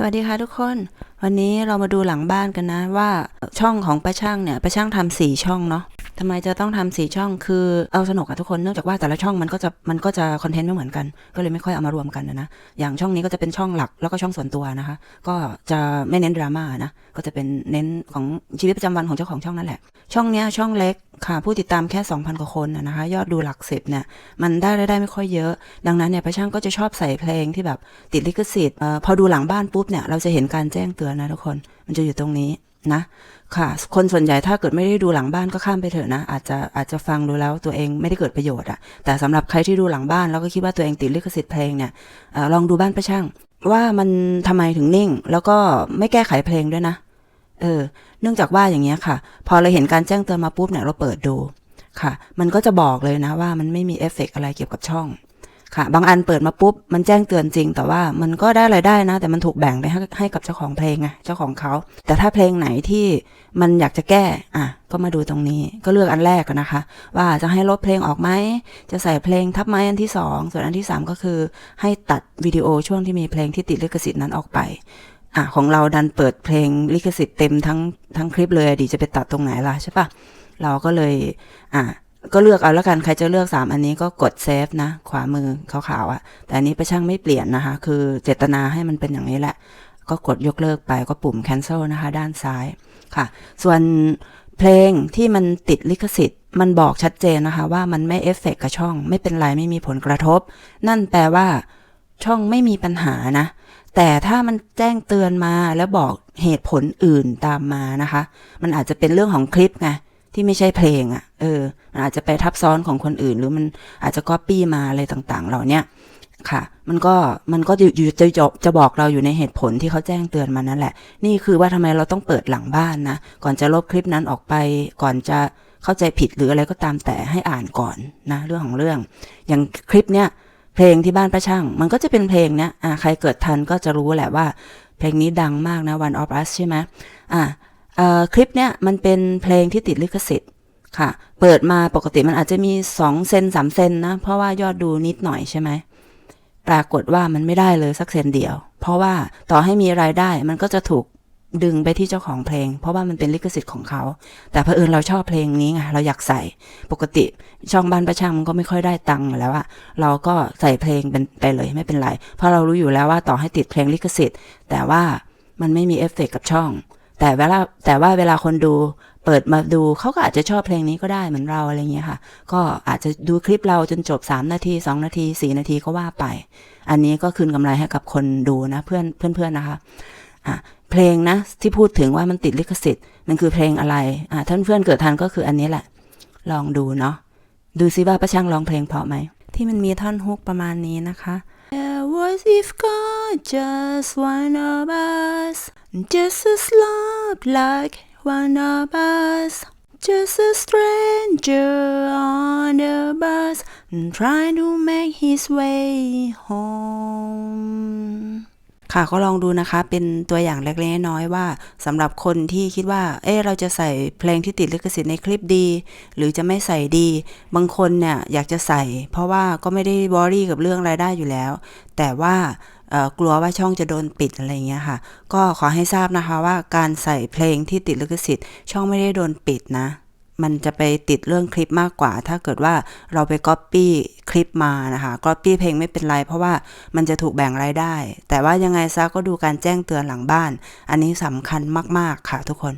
สวัสดีค่ะทุกคน วันนี้เรามาดูหลังบ้านกันนะว่าช่องของป้าช่างเนี่ยป้าช่างทำสี่ช่องเนาะ ทำไมจะต้องทำสี่ช่องคือเอาสนุกอะทุกคนเนื่องจากว่าแต่ละช่องมันก็จะมันก็จะคอนเทนต์ไม่เหมือนกัน ก็เลยไม่ค่อยเอามารวมกันนะ อย่างช่องนี้ก็จะเป็นช่องหลักแล้วก็ช่องส่วนตัวนะคะ ก็จะไม่เน้นดราม่านะก็จะเป็นเน้นของชีวิตประจำวันของเจ้าของช่องนั่นแหละ ช่องเนี้ยช่องเล็กค่ะผู้ติดตามแค่ 2,000 กว่าคนนะคะ ยอดดูหลักสิบเนี่ยมันได้รายได้ไม่ค่อยเยอะ ดังนั้นเนี่ยป้าช่างก็จะชอบใส่เพลงที่แบบติดลิขสิทธิ์เอ่อพอดูหลังบ้านปุ๊บเนี่ยเราจะเห็นการแจ้งเตือนนะทุกคนมันจะอยู่ตรงนี้ นะค่ะ คนส่วนใหญ่ถ้าเกิดไม่ได้ดูหลังบ้านก็ข้ามไปเถอะนะ อาจจะอาจจะฟังดูแล้วตัวเองไม่ได้เกิดประโยชน์อะแต่สำหรับใครที่ดูหลังบ้านแล้วก็คิดว่าตัวเองติดลิขสิทธิ์เพลงเนี่ยอลองดูบ้านป้าช่าง ว่ามันทำไมถึงนิ่ง แล้วก็ไม่แก้ไขเพลงด้วยนะ เออ เนื่องจากว่าอย่างเงี้ยค่ะ พอเราเห็นการแจ้งเตือนมาปุ๊บเนี่ยเราเปิดดูค่ะ มันก็จะบอกเลยนะว่ามันไม่มีเอฟเฟกต์อะไรเกี่ยวกับช่อง ค่ะ บางอันเปิดมาปุ๊บ มันแจ้งเตือนจริง แต่ว่ามันก็ได้รายได้นะ แต่มันถูกแบ่งไปให้ให้กับเจ้าของเพลงไงเจ้าของเขา แต่ถ้าเพลงไหนที่มันอยากจะแก้อะก็มาดูตรงนี้ก็เลือกอันแรกอะนะคะ ว่าจะให้ลดเพลงออกไหมจะใส่เพลงทับไหมอันที่สองส่วนอันที่สามก็คือให้ตัดวิดีโอช่วงที่มีเพลงที่ติดลิขสิทธิ์นั้นออกไปอะของเราดันเปิดเพลงลิขสิทธิ์เต็มทั้งทั้งคลิปเลยดีจะไปตัดตรงไหนล่ะใช่ปะเราก็เลยอะ ก็เลือกเอาแล้วกัน ใครจะเลือก 3 อันนี้ก็กดเซฟนะ ขวามือขาวๆอะ่ะ แต่อันนี้ไปช่างไม่เปลี่ยนนะคะ คือเจตนาให้มันเป็นอย่างนี้แหละ ก็กดยกเลิกไปก็ปุ่ม cancel นะคะ ด้านซ้ายค่ะ ส่วนเพลงที่มันติดลิขสิทธิ์ มันบอกชัดเจนนะคะ ว่ามันไม่เอฟเฟกกับช่อง ไม่เป็นไรไม่มีผลกระทบ นั่นแปลว่า ช่องไม่มีปัญหานะ แต่ถ้ามันแจ้งเตือนมาแล้วบอกเหตุผลอื่นตามมานะคะ มันอาจจะเป็นเรื่องของคลิปไง ที่ไม่ใช่เพลงอะ่ะ เออมันอาจจะไปทับซ้อนของคนอื่น หรือมันอาจจะก๊อปปี้มาอะไรต่างๆ เหล่าเนี้ยค่ะ มันก็มันก็อยู่จะจะจะบอกเราอยู่ในเหตุผลที่เขาแจ้งเตือนมานั่นแหละ นี่คือว่าทำไมเราต้องเปิดหลังบ้านนะ ก่อนจะลบคลิปนั้นออกไป ก่อนจะเข้าใจผิดหรืออะไรก็ตามแต่ให้อ่านก่อนนะ เรื่องของเรื่อง อย่างคลิปเนี้ยเพลงที่บ้านป้าช่าง มันก็จะเป็นเพลงเนี้ยอ่าใครเกิดทันก็จะรู้แหละว่า เพลงนี้ดังมากนะ One of Us ใช่ไหมอ่า คลิปเนี้ยมันเป็นเพลงที่ติดลิขสิทธิ์ค่ะ เปิดมาปกติมันอาจจะมี 2 เซน3เซนนะ เพราะว่ายอดดูนิดหน่อยใช่ไหม ปรากฏว่ามันไม่ได้เลยสักเซนเดียว เพราะว่าต่อให้มีรายได้มันก็จะถูกดึงไปที่เจ้าของเพลง เพราะว่ามันเป็นลิขสิทธิ์ของเขา แต่เผอิญเราชอบเพลงนี้ไงเราอยากใส่ปกติช่องบ้านประช่างมันก็ไม่ค่อยได้ตังค์แล้วอะเราก็ใส่เพลงเป็นไปเลยไม่เป็นไร เพราะเรารู้อยู่แล้วว่าต่อให้ติดเพลงลิขสิทธิ์ แต่ว่ามันไม่มีเอฟเฟกต์กับช่อง แต่เวลาแต่ว่าเวลาคนดูเปิดมาดูเขาก็อาจจะชอบเพลงนี้ก็ได้เหมือนเราอะไรเงี้ยค่ะ ก็อาจจะดูคลิปเราจนจบ 3 นาที 2 นาที 4 นาทีก็ว่าไป อันนี้ก็คืนกำไรให้กับคนดูนะเพื่อนเพื่อนๆนะคะอะเพลงนะที่พูดถึงว่ามันติดลิขสิทธิ์มันคือเพลงอะไรอะท่านเพื่อนเกิดทันก็คืออันนี้แหละ ลองดูเนาะดูซิว่าประช่างร้องเพลงเพราะไหมที่มันมีท่อนฮุกประมาณนี้นะคะ There was if God just one of us just as love like one of us just a stranger on the bus trying to make his way home ค่ะก็ลองดูนะคะเป็นตัวอย่างเล็กๆน้อยๆว่าสำหรับคนที่คิดว่า เอ๊เราจะใส่เพลงที่ติดลิขสิทธิ์ในคลิปดี หรือจะไม่ใส่ดี บางคนเนี่ยอยากจะใส่ เพราะว่าก็ไม่ได้บอรี่กับเรื่องรายได้อยู่แล้ว แต่ว่า กลัวว่าช่องจะโดนปิดอะไรเงี้ยค่ะ ก็ขอให้ทราบนะคะว่าการใส่เพลงที่ติดลิขสิทธิ์ ช่องไม่ได้โดนปิดนะ มันจะไปติดเรื่องคลิปมากกว่า ถ้าเกิดว่าเราไปก๊อปปี้คลิปมานะคะก๊อปปี้เพลงไม่เป็นไร เพราะว่ามันจะถูกแบ่งรายได้ แต่ว่ายังไงซะก็ดูการแจ้งเตือนหลังบ้าน อันนี้สำคัญมากๆค่ะทุกคน